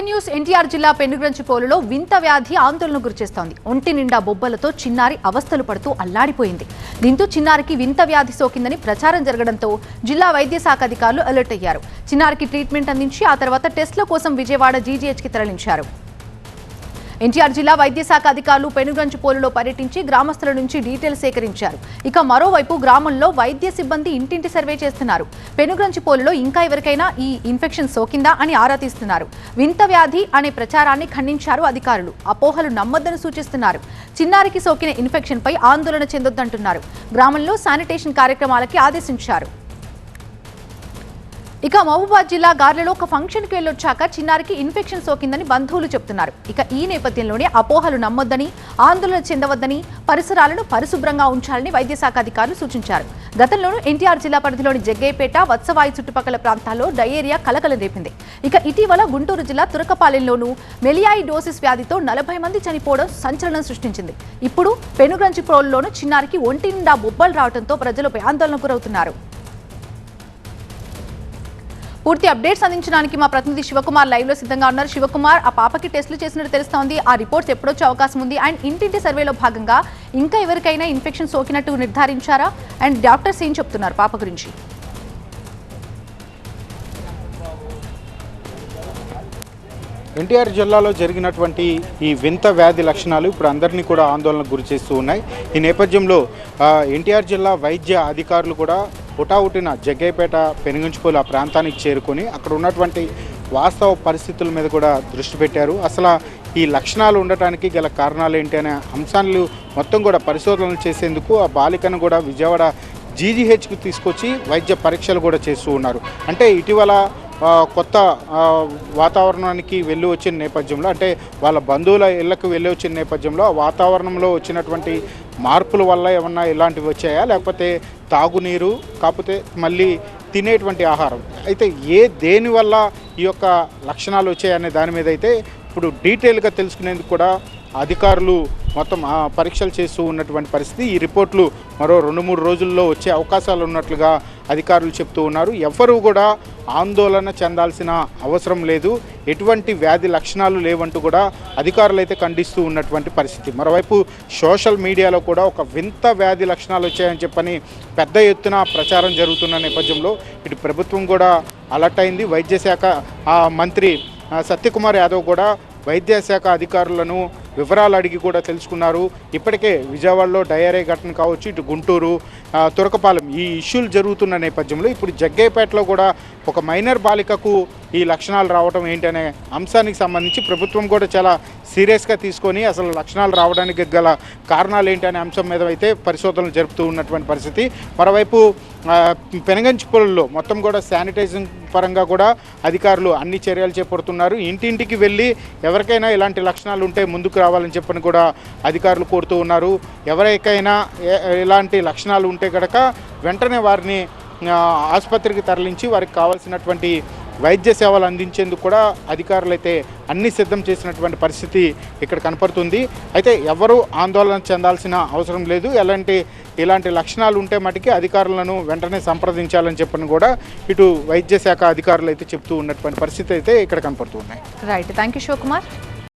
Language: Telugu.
సెకండ్ న్యూస్ ఎన్టీఆర్ జిల్లా పెనుగంచిపోలులో వింత వ్యాధి ఆందోళన గురిచేస్తోంది ఒంటి నిండా బొబ్బలతో చిన్నారి అవస్థలు పడుతూ అల్లాడిపోయింది. దీంతో చిన్నారికి వింత వ్యాధి సోకిందని ప్రచారం జరగడంతో జిల్లా వైద్య శాఖ అధికారులు అలర్ట్ అయ్యారు. చిన్నారికి ట్రీట్మెంట్ అందించి ఆ తర్వాత టెస్టుల కోసం విజయవాడ జీజీహెచ్కి తరలించారు. ఎన్టీఆర్ జిల్లా వైద్య శాఖ అధికారులు పెనుగంచిపోలులో పర్యటించి గ్రామస్తుల నుంచి డీటెయిల్ సేకరించారు. ఇక మరోవైపు గ్రామంలో వైద్య సిబ్బంది ఇంటింటి సర్వే చేస్తున్నారు. పెనుగంచిపోలులో ఇంకా ఎవరికైనా ఈ ఇన్ఫెక్షన్ సోకిందా అని ఆరా తీస్తున్నారు. వింత వ్యాధి అనే ప్రచారాన్ని ఖండించారు అధికారులు. అపోహలు నమ్మొద్దని సూచిస్తున్నారు. చిన్నారికి సోకిన ఇన్ఫెక్షన్ పై ఆందోళన చెందొద్దంటున్నారు. గ్రామంలో శానిటేషన్ కార్యక్రమాలకి ఆదేశించారు. ఇక మహబూబాద్ జిల్లా గార్లలో ఒక ఫంక్షన్కి వెళ్ళొచ్చాక చిన్నారికి ఇన్ఫెక్షన్ సోకిందని బంధువులు చెప్తున్నారు. ఇక ఈ నేపథ్యంలోనే అపోహలు నమ్మొద్దని ఆందోళన చెందవద్దని పరిసరాలను పరిశుభ్రంగా ఉంచాలని వైద్య శాఖ అధికారులు సూచించారు. గతంలోనూ ఎన్టీఆర్ జిల్లా పరిధిలోని జగ్గైపేట వత్సవాయి చుట్టుపక్కల ప్రాంతాల్లో డయేరియా కలకలం రేపింది. ఇక ఇటీవల గుంటూరు జిల్లా తురకపాలెంలోనూ మెలియాయి డోసిస్ వ్యాధితో నలభై మంది చనిపోవడం సంచలనం సృష్టించింది. ఇప్పుడు పెనుగంచిప్రోలులోనూ చిన్నారికి ఒంటి నిండా బొబ్బలు రావడంతో ప్రజలు ఆందోళనకు గురవుతున్నారు. పూర్తి అప్డేట్స్ అందించడానికి మా ప్రతినిధి శివకుమార్ లైవ్లో సిద్ధంగా ఉన్నారు. శివకుమార్ ఆ పాపకి టెస్టులు చేసినట్టు తెలుస్తోంది. ఆ రిపోర్ట్స్ ఎప్పుడొచ్చే అవకాశం ఉంది? అండ్ ఇంటింటి సర్వేలో భాగంగా ఇంకా ఎవరికైనా ఇన్ఫెక్షన్ సోకినట్టు నిర్ధారించారా? అండ్ డాక్టర్స్ ఏం చెప్తున్నారు పాప గురించి? ఎన్టీఆర్ జిల్లాలో జరిగినటువంటి ఈ వింత వ్యాధి లక్షణాలు ఇప్పుడు అందరినీ కూడా ఆందోళనకు గురి చేస్తూ ఉన్నాయి. ఈ నేపథ్యంలో ఎన్టీఆర్ జిల్లా వైద్య అధికారులు కూడా హుటాహుటిన జగ్గైపేట పెనుగంచుకోలు ఆ ప్రాంతానికి చేరుకొని అక్కడ ఉన్నటువంటి వాస్తవ పరిస్థితుల మీద కూడా దృష్టి పెట్టారు. అసలు ఈ లక్షణాలు ఉండటానికి గల కారణాలు ఏంటి అనే అంశాలు మొత్తం కూడా పరిశోధనలు చేసేందుకు ఆ బాలికను కూడా విజయవాడ జీజీహెచ్కి తీసుకొచ్చి వైద్య పరీక్షలు కూడా చేస్తూ ఉన్నారు. అంటే ఇటీవల కొత్త వాతావరణానికి వెళ్ళి వచ్చిన నేపథ్యంలో అంటే వాళ్ళ బంధువుల ఇళ్ళకు వెళ్ళి వచ్చిన నేపథ్యంలో ఆ వాతావరణంలో వచ్చినటువంటి మార్పుల వల్ల ఏమన్నా ఇలాంటివి వచ్చాయా? లేకపోతే తాగునీరు కాకపోతే మళ్ళీ తినేటువంటి ఆహారం. అయితే ఏ దేనివల్ల ఈ యొక్క లక్షణాలు వచ్చాయనే దాని మీద అయితే ఇప్పుడు డీటెయిల్గా తెలుసుకునేందుకు కూడా అధికారులు మొత్తం పరీక్షలు చేస్తూ ఉన్నటువంటి పరిస్థితి. ఈ రిపోర్ట్లు మరో రెండు మూడు రోజుల్లో వచ్చే అవకాశాలు ఉన్నట్లుగా అధికారులు చెప్తూ ఉన్నారు. ఎవ్వరూ కూడా ఆందోళన చెందాల్సిన అవసరం లేదు. ఎటువంటి వ్యాధి లక్షణాలు లేవంటూ కూడా అధికారులు అయితే ఖండిస్తూ ఉన్నటువంటి పరిస్థితి. మరోవైపు సోషల్ మీడియాలో కూడా ఒక వింత వ్యాధి లక్షణాలు వచ్చాయని చెప్పని పెద్ద ఎత్తున ప్రచారం జరుగుతున్న నేపథ్యంలో ఇటు ప్రభుత్వం కూడా అలర్ట్ అయింది. వైద్య శాఖ మంత్రి సత్యకుమార్ యాదవ్ కూడా వైద్య శాఖ అధికారులను వివరాలు అడిగి కూడా తెలుసుకున్నారు. ఇప్పటికే విజయవాడలో డయేరియా ఘటన కావచ్చు ఇటు గుంటూరు తురకపాలెం ఈ ఇష్యూలు జరుగుతున్న నేపథ్యంలో ఇప్పుడు జగ్గయ్యపేటలో కూడా ఒక మైనర్ బాలికకు ఈ లక్షణాలు రావడం ఏంటనే అంశానికి సంబంధించి ప్రభుత్వం కూడా చాలా సీరియస్గా తీసుకొని అసలు లక్షణాలు రావడానికి గల కారణాలు ఏంటి అనే అంశం మీద అయితే పరిశోధనలు జరుపుతూ ఉన్నటువంటి పరిస్థితి. మరోవైపు పెనగంచిపొలల్లో పెనగంచిపల్లిలో మొత్తం కూడా శానిటైజింగ్ పరంగా కూడా అధికారులు అన్ని చర్యలు చేపడుతున్నారు. ఇంటింటికి వెళ్ళి ఎవరికైనా ఇలాంటి లక్షణాలు ఉంటే ముందుకు రావాలని చెప్పని కూడా అధికారులు కోరుతూ ఉన్నారు. ఎవరికైనా ఇలాంటి ఎలాంటి లక్షణాలు ఉంటే కనుక వెంటనే వారిని ఆసుపత్రికి తరలించి వారికి కావాల్సినటువంటి వైద్య సేవలు అందించేందుకు కూడా అధికారులు అయితే అన్ని సిద్ధం చేసినటువంటి పరిస్థితి ఇక్కడ కనపడుతుంది. అయితే ఎవరు ఆందోళన చెందాల్సిన అవసరం లేదు. ఎలాంటి ఇలాంటి లక్షణాలు ఉంటే మటుకి అధికారులను వెంటనే సంప్రదించాలని చెప్పని కూడా ఇటు వైద్య శాఖ అధికారులు అయితే చెప్తూ ఉన్నటువంటి పరిస్థితి అయితే ఇక్కడ కనపడుతున్నాయి రైట్ థ్యాంక్ యూ శివకుమార్